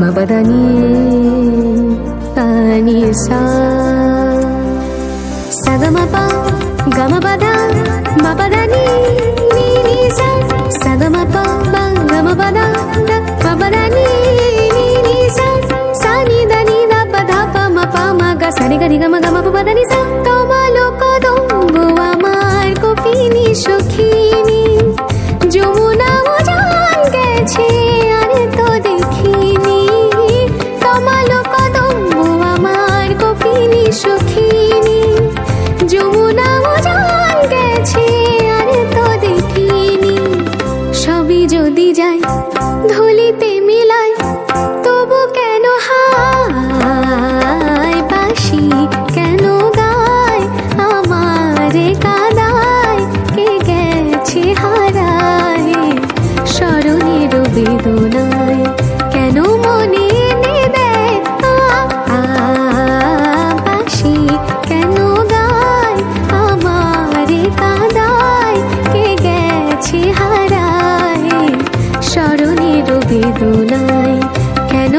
మవదని కాని సగమప గమపద మపదని సగమప గమపద మపదని సని దని ద పద పమ పమ గ సని గ గమ పదని సా ধুলিতে মিলায় তবু কেন হায় বাসি কেন গায় আমার কাদায়? কে গেছে হারায়? স্মরণের বেদনায় কেন মনে আ, কেন কাদায়? কে হারায়? স্মরণের বেদনায় কেন